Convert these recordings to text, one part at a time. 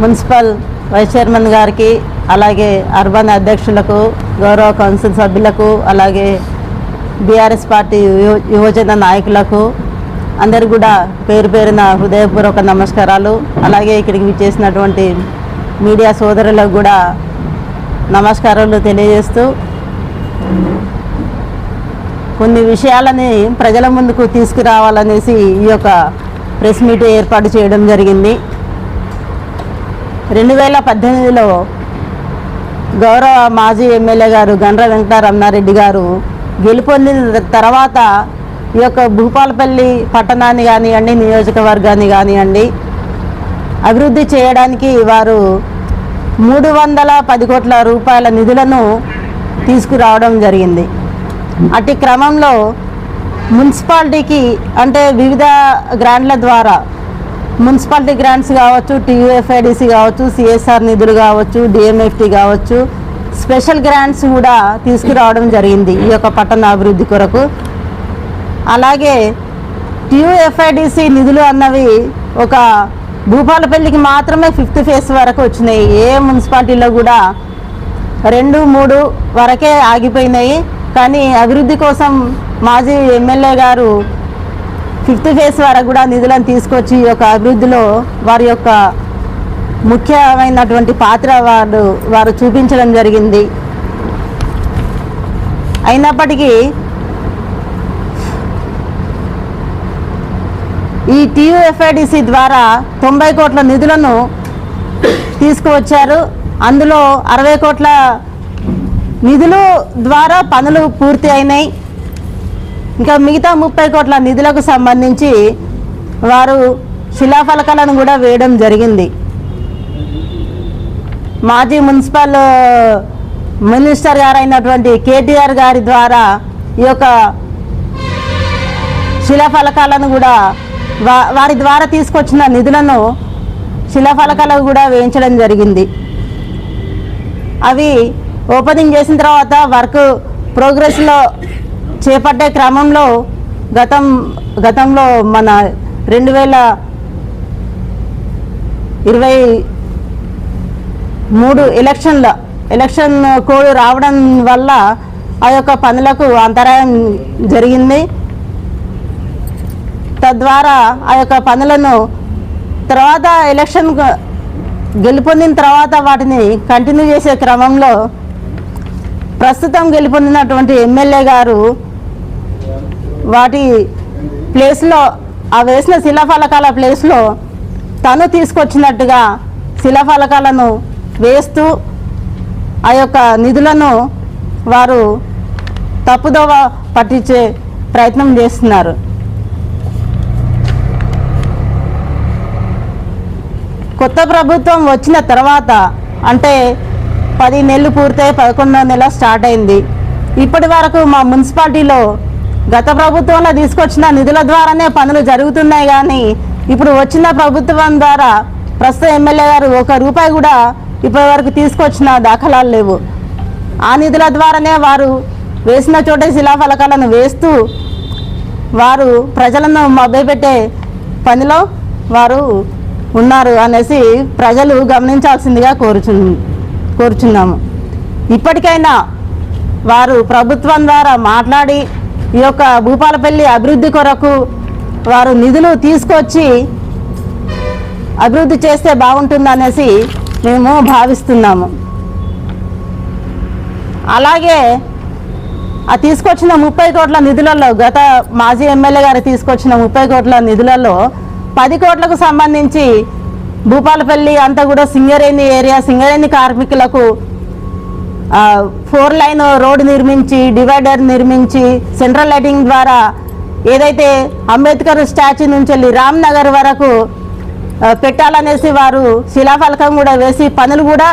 Municipal vice chairman గారికి అలాగే urban అధ్యక్షులకు గౌరవ కౌన్సిల్ సభ్యులకు అలాగే బీఆర్ఎస్ పార్టీ యువ- యువజన నాయకులకు అందరు కూడా పేరు పేరున హృదయపూర్వక నమస్కారాలు. అలాగే ఇక్కడికి విచ్చేసినటువంటి మీడియా సోదరులకు కూడా నమస్కారాలు తెలియజేస్తూ కొన్ని విషయాలని ప్రజల ముందుకు తీసుకురావాలనేసి ఈ యొక్క ప్రెస్ మీట్ ఏర్పాటు చేయడం జరిగింది. రెండు వేల పద్దెనిమిదిలో గౌరవ మాజీ ఎమ్మెల్యే గారు గండ్ర వెంకటరమణారెడ్డి గారు గెలుపొందిన తర్వాత ఈ యొక్క భూపాలపల్లి పట్టణాన్ని కానివ్వండి నియోజకవర్గాన్ని కానివ్వండి అభివృద్ధి చేయడానికి వారు మూడు వందల పది కోట్ల రూపాయల నిధులను తీసుకురావడం జరిగింది. అట్టి క్రమంలో మున్సిపాలిటీకి అంటే వివిధ గ్రాంట్ల ద్వారా మున్సిపాలిటీ గ్రాంట్స్ కావచ్చు టీయూఎఫ్ఐడిసి కావచ్చు సిఎస్ఆర్ నిధులు కావచ్చు డిఎంఎఫ్టీ కావచ్చు స్పెషల్ గ్రాంట్స్ కూడా తీసుకురావడం జరిగింది ఈ యొక్క పట్టణ అభివృద్ధి కొరకు. అలాగే టీయూఎఫ్ఐడిసి నిధులు అన్నవి ఒక భూపాలపల్లికి మాత్రమే ఫిఫ్త్ ఫేజ్ వరకు వచ్చినాయి. ఏ మున్సిపాలిటీలో కూడా రెండు మూడు వరకే ఆగిపోయినాయి. కానీ అభివృద్ధి కోసం మాజీ ఎమ్మెల్యే గారు ఫిఫ్త్ ఫేజ్ వరకు కూడా నిధులను తీసుకొచ్చి ఈ యొక్క అభివృద్ధిలో వారి యొక్క ముఖ్యమైనటువంటి పాత్ర వారు వారు చూపించడం జరిగింది. అయినప్పటికీ ఈ టీయూఎఫ్ఐడిసి ద్వారా తొంభై కోట్ల నిధులను తీసుకువచ్చారు. అందులో అరవై కోట్ల నిధులు ద్వారా పనులు పూర్తి అయినాయి. ఇంకా మిగతా ముప్పై కోట్ల నిధులకు సంబంధించి వారు శిలాఫలకాలను కూడా వేయడం జరిగింది. మాజీ మున్సిపల్ మినిస్టర్ గారైనటువంటి కేటీఆర్ గారి ద్వారా ఈ యొక్క శిలాఫలకాలను కూడా వా వారి ద్వారా తీసుకొచ్చిన నిధులను శిలాఫలకాలకు కూడా వేయించడం జరిగింది. అవి ఓపెనింగ్ చేసిన తర్వాత వర్క్ ప్రోగ్రెస్లో చేపట్టే క్రమంలో గతం గతంలో మన రెండు వేల ఇరవై మూడు ఎలక్షన్ల ఎలక్షన్ కోడ్ రావడం వల్ల ఆ యొక్క పనులకు అంతరాయం జరిగింది. తద్వారా ఆ యొక్క పనులను తర్వాత ఎలక్షన్ గెలుపొందిన తర్వాత వాటిని కంటిన్యూ చేసే క్రమంలో ప్రస్తుతం గెలుపొందినటువంటి ఎమ్మెల్యే గారు వాటి ప్లేస్లో ఆ వేసిన శిలాఫలకాల ప్లేస్లో తను తీసుకొచ్చినట్టుగా శిలాఫలకాలను వేస్తూ ఆ యొక్క నిధులను వారు తప్పుదోవ పట్టించే ప్రయత్నం చేస్తున్నారు. కొత్త ప్రభుత్వం వచ్చిన తర్వాత అంటే పది నెలలు పూర్తయి పదకొండో నెల స్టార్ట్ అయింది. ఇప్పటి వరకు మా మున్సిపాలిటీలో గత ప్రభుత్వంలో తీసుకొచ్చిన నిధుల ద్వారానే పనులు జరుగుతున్నాయి కానీ ఇప్పుడు వచ్చిన ప్రభుత్వం ద్వారా ప్రస్తుత ఎమ్మెల్యే గారు ఒక రూపాయి కూడా ఇప్పటి వరకు తీసుకొచ్చిన దాఖలాలు లేవు. ఆ నిధుల ద్వారానే వారు వేసిన చోటే శిలాఫలకాలను వేస్తూ వారు ప్రజలను మభ్యపెట్టే పనిలో వారు ఉన్నారు అనేసి ప్రజలు గమనించాల్సిందిగా కోరుచు కోరుచున్నాము. ఇప్పటికైనా వారు ప్రభుత్వం ద్వారా మాట్లాడి ఈ యొక్క భూపాలపల్లి అభివృద్ధి కొరకు వారు నిధులు తీసుకొచ్చి అభివృద్ధి చేస్తే బాగుంటుందనేసి మేము భావిస్తున్నాము. అలాగే ఆ తీసుకొచ్చిన ముప్పై కోట్ల నిధులలో గత మాజీ ఎమ్మెల్యే గారు తీసుకొచ్చిన ముప్పై కోట్ల నిధులలో పది కోట్లకు సంబంధించి భూపాలపల్లి అంతా కూడా సింగరేణి ఏరియా సింగరేణి కార్మికులకు ఫోర్ లైన్ రోడ్ నిర్మించి డివైడర్ నిర్మించి సెంట్రల్ లైటింగ్ ద్వారా ఏదైతే అంబేద్కర్ స్టాచ్యూ నుంచి వెళ్ళి రామ్ నగర్ వరకు పెట్టాలనేసి వారు శిలాఫలకం కూడా వేసి పనులు కూడా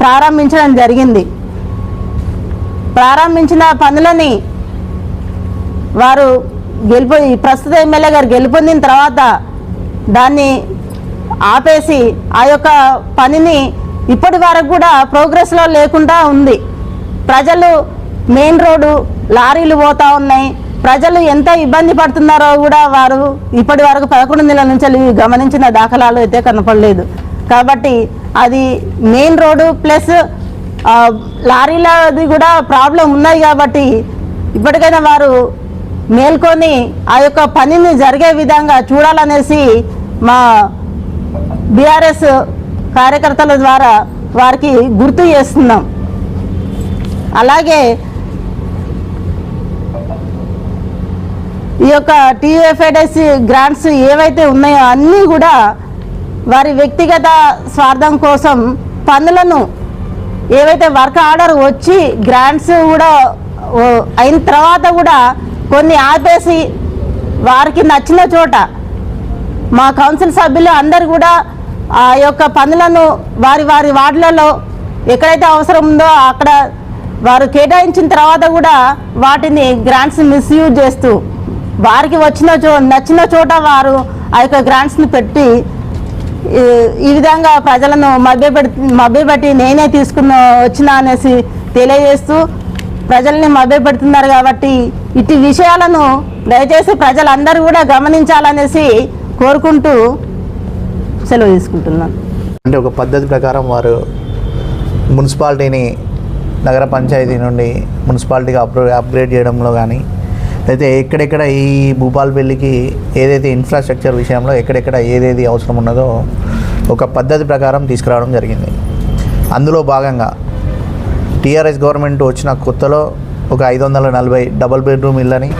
ప్రారంభించడం జరిగింది. ప్రారంభించిన పనులని వారు గెలుపు ప్రస్తుత ఎమ్మెల్యే గారు గెలుపొందిన తర్వాత దాన్ని ఆపేసి ఆ యొక్క పనిని ఇప్పటి వరకు కూడా ప్రోగ్రెస్లో లేకుండా ఉంది. ప్రజలు మెయిన్ రోడ్డు లారీలు పోతా ఉన్నాయి. ప్రజలు ఎంత ఇబ్బంది పడుతున్నారో కూడా వారు ఇప్పటి వరకు పదకొండు నెలల నుంచి గమనించిన దాఖలాలు అయితే కనపడలేదు. కాబట్టి అది మెయిన్ రోడ్డు ప్లస్ లారీలది కూడా ప్రాబ్లం ఉన్నాయి కాబట్టి ఇప్పటికైనా వారు మేల్కొని ఆ యొక్క పనిని జరిగే విధంగా చూడాలనేసి మా బీఆర్ఎస్ కార్యకర్తల ద్వారా వారికి గుర్తు చేస్తున్నాం. అలాగే ఈ యొక్క టీఎఫ్ఐడిసి గ్రాంట్స్ ఏవైతే ఉన్నాయో అన్నీ కూడా వారి వ్యక్తిగత స్వార్థం కోసం పనులను ఏవైతే వర్క్ ఆర్డర్ వచ్చి గ్రాంట్స్ కూడా అయిన తర్వాత కూడా కొన్ని ఆపేసి వారికి నచ్చిన చోట మా కౌన్సిల్ సభ్యులు అందరు కూడా ఆ యొక్క పనులను వారి వారి వార్డులలో ఎక్కడైతే అవసరం ఉందో అక్కడ వారు కేటాయించిన తర్వాత కూడా వాటిని గ్రాంట్స్ మిస్యూజ్ చేస్తూ వారికి వచ్చిన చో నచ్చిన చోట వారు ఆ యొక్క గ్రాంట్స్ని పెట్టి ఈ- విధంగా ప్రజలను మభ్యపెట్టి మభ్యపెట్టి నేనే తీసుకున్న వచ్చిన అనేసి తెలియజేస్తూ ప్రజల్ని మభ్యపెడుతున్నారు కాబట్టి ఇటు విషయాలను దయచేసి ప్రజలందరూ కూడా గమనించాలనేసి కోరుకుంటూ సెలవు తీసుకుంటున్నాను. అంటే ఒక పద్ధతి ప్రకారం వారు మున్సిపాలిటీని నగర పంచాయతీ నుండి మున్సిపాలిటీగా అప్ అప్గ్రేడ్ చేయడంలో కానీ అయితే ఎక్కడెక్కడ ఈ భూపాలపల్లికి ఏదైతే ఇన్ఫ్రాస్ట్రక్చర్ విషయంలో ఎక్కడెక్కడ ఏదేది అవసరం ఉన్నదో ఒక పద్ధతి ప్రకారం తీసుకురావడం జరిగింది. అందులో భాగంగా టీఆర్ఎస్ గవర్నమెంట్ వచ్చిన కొత్తలో ఒక ఐదు వందల నలభై డబల్ బెడ్రూమ్ ఇళ్ళని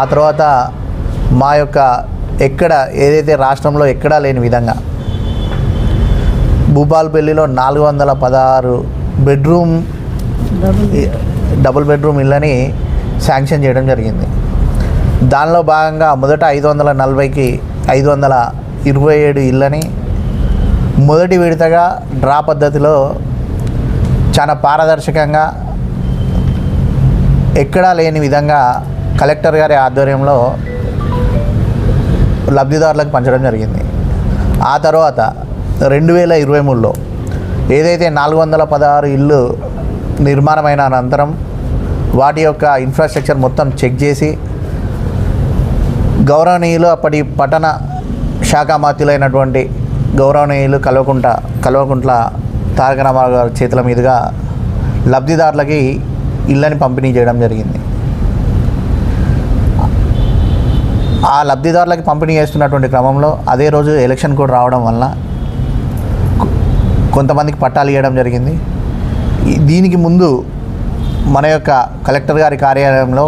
ఆ తర్వాత మా యొక్క ఎక్కడ ఏదైతే రాష్ట్రంలో ఎక్కడా లేని విధంగా. భూపాలపల్లిలో నాలుగు వందల పదహారు బెడ్రూమ్ డబుల్ బెడ్రూమ్ ఇళ్ళని శాంక్షన్ చేయడం జరిగింది. దానిలో భాగంగా మొదట ఐదు వందల నలభైకి ఐదు వందల ఇరవై ఏడు ఇళ్ళని మొదటి విడతగా డ్రా పద్ధతిలో చాలా పారదర్శకంగా ఎక్కడా లేని విధంగా కలెక్టర్ గారి ఆధ్వర్యంలో లబ్ధిదారులకు పంచడం జరిగింది. ఆ తర్వాత రెండు వేల ఇరవై మూడులో ఏదైతే నాలుగు వందల పదహారు ఇల్లు నిర్మాణమైన అనంతరం వాటి యొక్క ఇన్ఫ్రాస్ట్రక్చర్ మొత్తం చెక్ చేసి గౌరవనీయులు అప్పటి పట్టణ శాఖ మాత్యులైనటువంటి గౌరవనీయులు కల్వకుంట కల్వకుంట్ల తారక రామారావు గారి చేతుల మీదుగా లబ్ధిదారులకి ఇళ్ళని పంపిణీ చేయడం జరిగింది. ఆ లబ్ధిదారులకి పంపిణీ చేస్తున్నటువంటి క్రమంలో అదే రోజు ఎలక్షన్ కూడా రావడం వల్ల కొంతమందికి పట్టాలు ఇవ్వడం జరిగింది. దీనికి ముందు మన యొక్క కలెక్టర్ గారి కార్యాలయంలో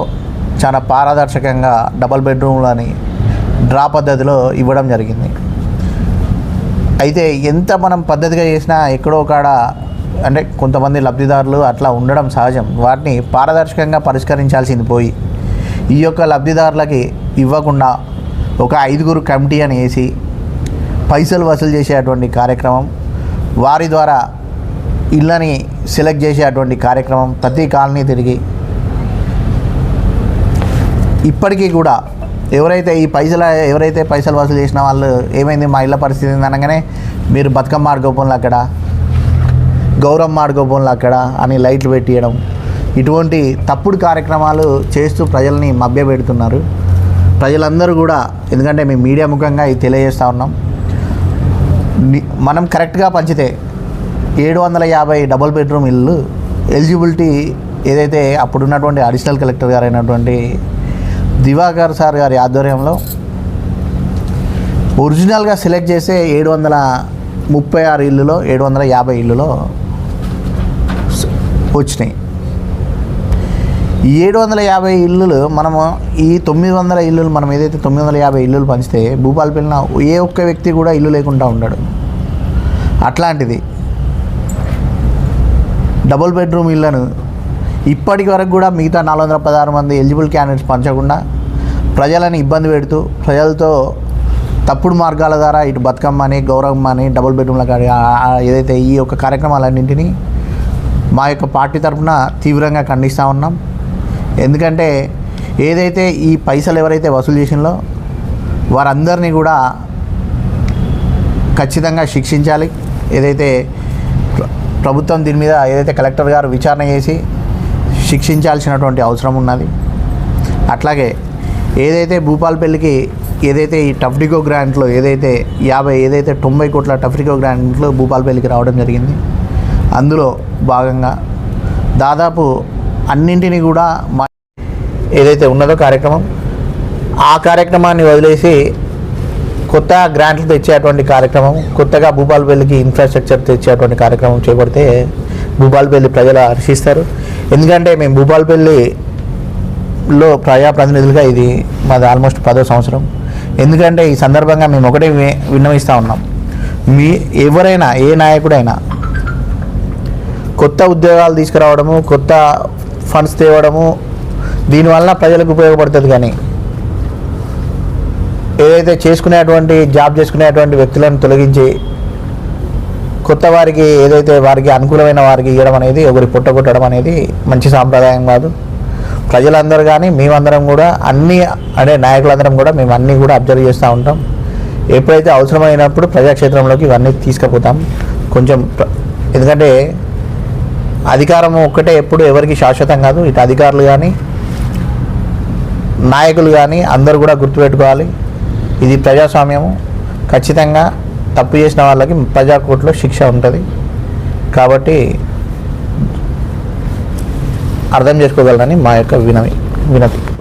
చాలా పారదర్శకంగా డబల్ బెడ్రూమ్లని డ్రా పద్ధతిలో ఇవ్వడం జరిగింది. అయితే ఎంత మనం పద్ధతిగా చేసినా ఎక్కడో కాడ అంటే కొంతమంది లబ్ధిదారులు అట్లా ఉండడం సహజం. వాటిని పారదర్శకంగా పరిష్కరించాల్సింది పోయి ఈ యొక్క లబ్ధిదారులకి ఇవ్వకుండా ఒక ఐదుగురు కమిటీ అని వేసి పైసలు వసూలు చేసేటువంటి కార్యక్రమం వారి ద్వారా ఇళ్ళని సెలెక్ట్ చేసేటువంటి కార్యక్రమం ప్రతి కాలనీ తిరిగి. ఇప్పటికీ కూడా ఎవరైతే ఈ పైసలు ఎవరైతే పైసలు వసూలు చేసిన వాళ్ళు ఏమైంది మా ఇళ్ళ పరిస్థితి అనగానే మీరు బతుకమ్మ ఆడుకోపోన్లు అక్కడ గౌరమ్మ ఆడుకోపోన్లు అక్కడ అని లైట్లు పెట్టియడం ఇటువంటి తప్పుడు కార్యక్రమాలు చేస్తూ ప్రజల్ని మభ్యపెడుతున్నారు. ప్రజలందరూ కూడా ఎందుకంటే మేము మీడియా ముఖంగా ఇది తెలియజేస్తూ ఉన్నాం మనం కరెక్ట్గా పంచితే ఏడు వందల యాభై డబుల్ బెడ్రూమ్ ఇల్లు ఎలిజిబిలిటీ ఏదైతే అప్పుడున్నటువంటి అడిషనల్ కలెక్టర్ గారు అయినటువంటి దివాకర్ సార్ గారి ఆధ్వర్యంలో ఒరిజినల్గా సెలెక్ట్ చేసే ఏడు వందల ముప్పై ఆరు ఇల్లులో ఏడు వందల యాభై ఇల్లులో వచ్చినాయి. ఏడు వందల యాభై ఇల్లులు మనము ఈ తొమ్మిది వందల ఇల్లులు మనం ఏదైతే తొమ్మిది వందల యాభై ఇల్లులు పంచితే భూపాలపల్లిన ఏ ఒక్క వ్యక్తి కూడా ఇల్లు లేకుండా ఉన్నాడు అట్లాంటిది డబుల్ బెడ్రూమ్ ఇళ్ళను ఇప్పటి వరకు కూడా మిగతా నాలుగు వందల పదహారు మంది ఎలిజిబుల్ క్యాండిడేట్స్ పంచకుండా ప్రజలను ఇబ్బంది పెడుతూ ప్రజలతో తప్పుడు మార్గాల ద్వారా ఇటు బతుకమ్మ అని గౌరవమ్మ అని డబుల్ బెడ్రూమ్ల కాడి ఏదైతే ఈ యొక్క కార్యక్రమాలన్నింటినీ మా యొక్క పార్టీ తరఫున తీవ్రంగా ఖండిస్తూ ఉన్నాం. ఎందుకంటే ఏదైతే ఈ పైసలు ఎవరైతే వసూలు చేసినో వారందరినీ కూడా ఖచ్చితంగా శిక్షించాలి. ఏదైతే ప్రభుత్వం దీని మీద ఏదైతే కలెక్టర్ గారు విచారణ చేసి శిక్షించాల్సినటువంటి అవసరం ఉన్నది. అట్లాగే ఏదైతే భూపాలపల్లికి ఏదైతే ఈ టఫ్డికో గ్రాంట్లో ఏదైతే యాభై ఏదైతే తొంభై కోట్ల టఫ్డికో గ్రాంట్లో భూపాలపల్లికి రావడం జరిగింది. అందులో భాగంగా దాదాపు అన్నింటినీ కూడా మా ఏదైతే ఉన్నదో కార్యక్రమం ఆ కార్యక్రమాన్ని వదిలేసి కొత్త గ్రాంట్లు తెచ్చేటువంటి కార్యక్రమం కొత్తగా భూపాలపల్లికి ఇన్ఫ్రాస్ట్రక్చర్ తెచ్చేటువంటి కార్యక్రమం చేపడితే భూపాలపల్లి ప్రజలు హర్షిస్తారు. ఎందుకంటే మేము భూపాలపల్లిలో ప్రజాప్రతినిధులుగా ఇది మాది ఆల్మోస్ట్ పదో సంవత్సరం. ఎందుకంటే ఈ సందర్భంగా మేము ఒకటే విన్నవిస్తూ ఉన్నాం. మీ ఎవరైనా ఏ నాయకుడైనా కొత్త ఉద్యోగాలు తీసుకురావడము కొత్త ఫండ్స్ తేవడము దీనివల్ల ప్రజలకు ఉపయోగపడుతుంది కానీ ఏదైతే చేసుకునేటువంటి జాబ్ చేసుకునేటువంటి వ్యక్తులను తొలగించి కొత్త వారికి ఏదైతే వారికి అనుకూలమైన వారికి ఇవ్వడం అనేది ఒకరి పుట్టగొట్టడం అనేది మంచి సాంప్రదాయం కాదు. ప్రజలందరూ కానీ మేమందరం కూడా అన్ని అంటే నాయకులందరం కూడా మేము అన్నీ కూడా అబ్జర్వ్ చేస్తూ ఉంటాం. ఎప్పుడైతే అవసరమైనప్పుడు ప్రజాక్షేత్రంలోకి ఇవన్నీ తీసుకుపోతాం. కొంచెం ఎందుకంటే అధికారం ఒక్కటే ఎప్పుడు ఎవరికి శాశ్వతం కాదు. ఇటు అధికారులు కానీ నాయకులు కానీ అందరూ కూడా గుర్తుపెట్టుకోవాలి. ఇది ప్రజాస్వామ్యము. ఖచ్చితంగా తప్పు చేసిన వాళ్ళకి ప్రజాకోర్టులో శిక్ష ఉంటుంది. కాబట్టి అర్థం చేసుకోగలరని మా యొక్క వినవి వినతి.